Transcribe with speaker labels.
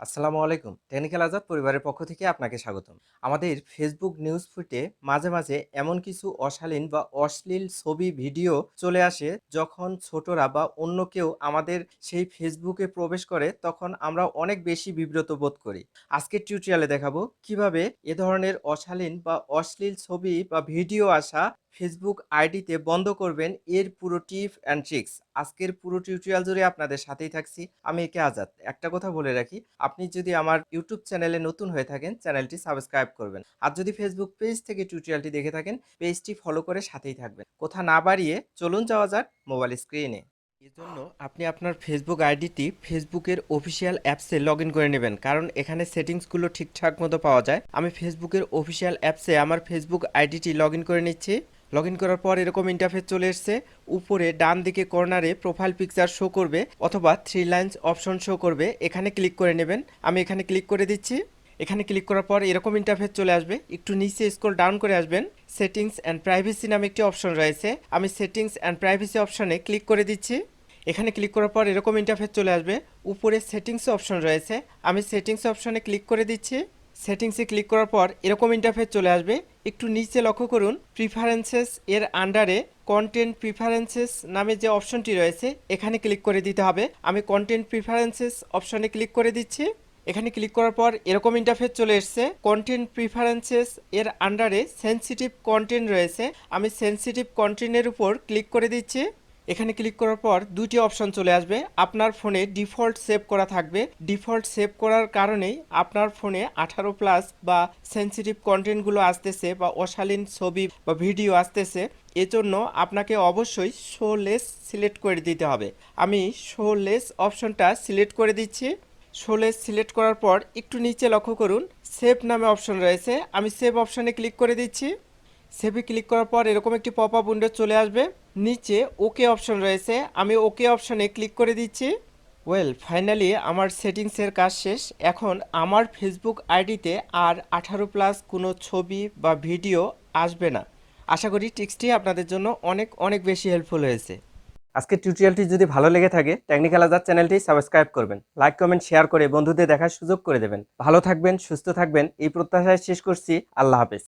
Speaker 1: আসসালামু আলাইকুম। টেকনিক্যাল আজাদ পরিবারের পক্ষ থেকে আপনাকে স্বাগতম। আমাদের ফেসবুক নিউজ ফুটে মাঝে মাঝে এমন কিছু অশালীন বা অশ্লীল ছবি ভিডিও চলে আসে যখন ছোটরা বা অন্য কেউ আমাদের সেই ফেসবুকে প্রবেশ করে তখন আমরা অনেক বেশি বিব্রত বোধ করি। আজকের টিউটোরিয়ালে দেখাবো কীভাবে এ ধরনের অশালীন বা অশ্লীল ছবি বা ভিডিও আসা ফেসবুক আইডিতে বন্ধ করবেন এর পুরো টিপ অ্যান্ড ট্রিক্স আজকের পুরো টিউটোরিয়াল জুড়ে আপনাদের সাথেই থাকছি। আমি একে আজাদ। একটা কথা বলে রাখি, আপনি যদি আমার ইউটিউব চ্যানেলে নতুন হয়ে থাকেন চ্যানেলটি সাবস্ক্রাইব করবেন। আর যদি ফেসবুক পেজ থেকে টিউটোরিয়ালটি দেখে থাকেন পেজটি ফলো করে সাথেই থাকবেন। কথা না বাড়িয়ে চলুন যাওয়া যাক মোবাইল স্ক্রিনে এজন্য আপনি আপনার ফেসবুক আইডিটি ফেসবুকের অফিসিয়াল অ্যাপসে লগ করে নেবেন। কারণ এখানে সেটিংসগুলো ঠিকঠাক মতো পাওয়া যায়। আমি ফেসবুকের অফিসিয়াল অ্যাপসে আমার ফেসবুক আইডিটি লগ করে নিচ্ছি। লগ ইন করার পর এরকম ইন্টারফেস চলে এসছে। উপরে ডান দিকে কর্নারে প্রোফাইল পিকচার শো করবে অথবা থ্রি লাইন্স অপশন শো করবে। এখানে ক্লিক করে নেবেন। আমি এখানে ক্লিক করে দিচ্ছি। এখানে ক্লিক করার পর এরকম ইন্টারফেস চলে আসবে। একটু নিচে স্ক্রল ডাউন করে আসবেন। সেটিংস অ্যান্ড প্রাইভেসি নামে একটি অপশন রয়েছে। আমি সেটিংস অ্যান্ড প্রাইভেসি অপশনে ক্লিক করে দিচ্ছি। এখানে ক্লিক করার পর এরকম ইন্টারফেস চলে আসবে। উপরে সেটিংস অপশন রয়েছে। আমি সেটিংস অপশনে ক্লিক করে দিচ্ছি। সেটিংসে ক্লিক করার পর এরকম ইন্টারফেস চলে আসবে। একটু নিচে লক্ষ্য করুন প্রিফারেন্সেস এর আন্ডারে কন্টেন্ট প্রিফারেন্সেস নামে যে অপশনটি রয়েছে, এখানে ক্লিক করে দিতে হবে। আমি কন্টেন্ট প্রিফারেন্সেস অপশনে ক্লিক করে দিচ্ছি। এখানে ক্লিক করার পর এরকম ইন্টারফেস চলে এসছে। কন্টেন্ট প্রিফারেন্সেস এর আন্ডারে সেন্সিটিভ কন্টেন্ট রয়েছে। আমি সেন্সিটিভ কন্টেন্টের উপর ক্লিক করে দিচ্ছি। এখানে ক্লিক করার পর দুটি অপশন চলে আসবে। আপনার ফোনে ডিফল্ট সেভ করা থাকবে। ডিফল্ট সেভ করার কারণেই আপনার ফোনে আঠারো প্লাস বা সেন্সিটিভ কন্টেন্টগুলো আসতেছে বা অশালীন ছবি বা ভিডিও আসতেছে। এজন্য আপনাকে অবশ্যই শো লেস সিলেক্ট করে দিতে হবে। আমি শো লেস অপশনটা সিলেক্ট করে দিচ্ছি। শোলে সিলেক্ট করার পর একটু নিচে লক্ষ্য করুন। সেভ নামে অপশন রয়েছে। আমি সেভ অপশনে ক্লিক করে দিচ্ছি। সেভে ক্লিক করার পর এরকম একটি পপ আপ উইন্ডো চলে আসবে। নিচে ওকে অপশন রয়েছে। আমি ওকে অপশনে ক্লিক করে দিচ্ছি। ওয়েল ফাইনালি আমার সেটিংসের কাজ শেষ। এখন আমার ফেসবুক আইডিতে আর আঠারো প্লাস কোনো ছবি বা ভিডিও আসবে না। আশা করি টিক্সটি আপনাদের জন্য অনেক অনেক বেশি হেল্পফুল হয়েছে। আজকে টিউটোরিয়ালটি যদি ভালো লেগে থাকে টেকনিক্যাল আজাদ চ্যানেলটি সাবস্ক্রাইব করবেন। লাইক কমেন্ট শেয়ার করে বন্ধুদের দেখার সুযোগ করে দেবেন। ভালো থাকবেন, সুস্থ থাকবেন, এই প্রত্যাশায় শেষ করছি। আল্লাহ হাফেজ।